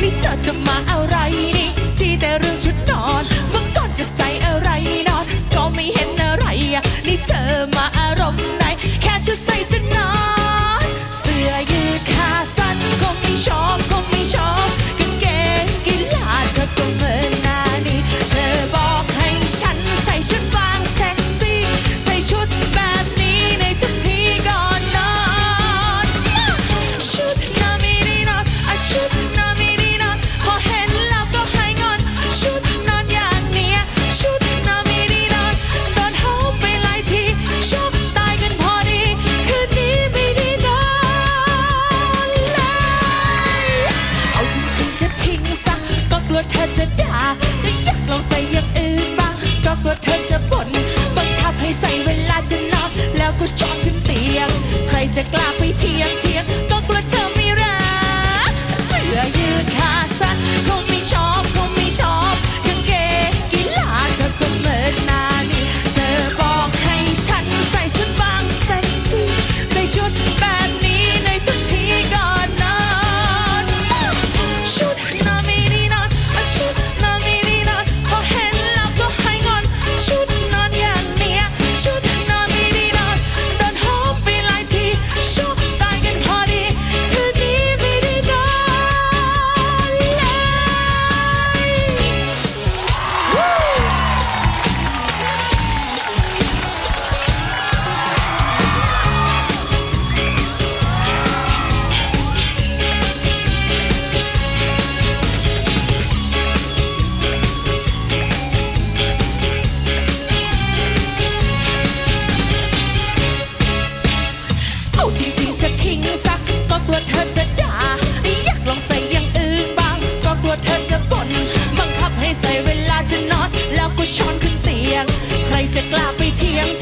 นี่เธอจะมาอะไรนี่ที่แต่เรื่องชุดนอน Chim